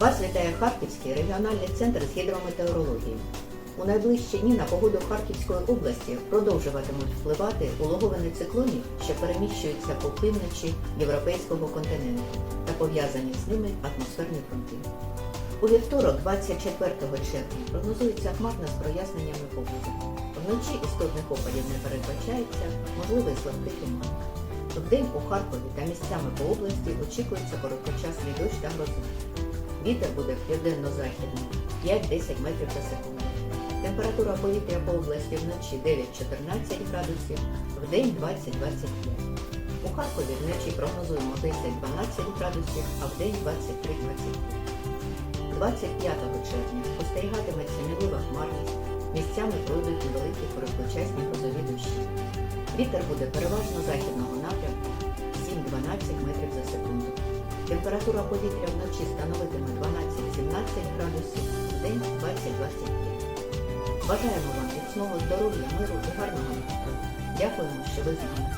Вас вітає Харківський регіональний центр з гідрометеорології. У найближчі дні на погоду Харківської області продовжуватимуть впливати улоговини циклонів, що переміщуються по півночі європейського континенту та пов'язані з ними атмосферні фронти. У вівторок, 24 червня, прогнозується хмарна з проясненнями погоди. Вночі істотних опадів не передбачається, можливий слабкий туман. Вдень у Харкові та місцями по області очікується короткочасний дощ та гроза. Вітер буде південно-західний 5-10 метрів за секунду. Температура повітря по області вночі 9-14 градусів, вдень 20-25. У Харкові вночі прогнозуємо 10-12 градусів, а вдень 23-25. 25 червня спостерігатиметься мінлива хмарність, місцями пройдуть невеликі короткочасні грозові дощі. Вітер буде переважно західного напрямку Температура повітря вночі становитиме 12-17 градусів, день 20-25. Бажаємо вам міцного здоров'я, миру і гарного настрою. Дякуємо, що ви з нами.